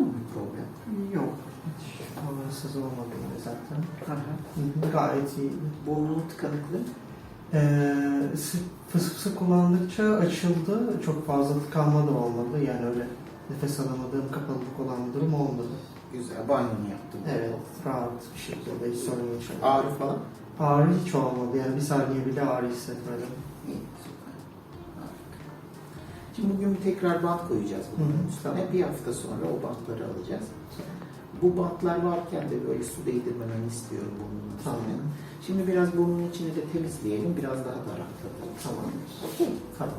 mı bir problem? Yok. Hiç rahatsız zaten. Aha. Gayet iyi. Burnu tıkanıklı. Ee, fıs fısı kullandıkça açıldı. Çok fazla tıkanma da olmadı. Yani öyle nefes alamadığım, kapalılık olan bir durum olmadı. Güzel, banyonu yaptım. Evet, rahat bir şekilde hiç sorun yaşamadım. Ağrı falan? Ağrı hiç olmadı. Yani bir saniye bile ağrı hissetmedim. İyi, Şimdi bugün tekrar bant koyacağız hı, üstüne. Bir hafta sonra o bantları alacağız. Bu bantlar varken de böyle su değdirmemeni istiyorum burnunun üstüne. Tamam. Şimdi biraz burnun içini de temizleyelim. Biraz daha da rahatlatalım. Tamam. Okey. Tamam.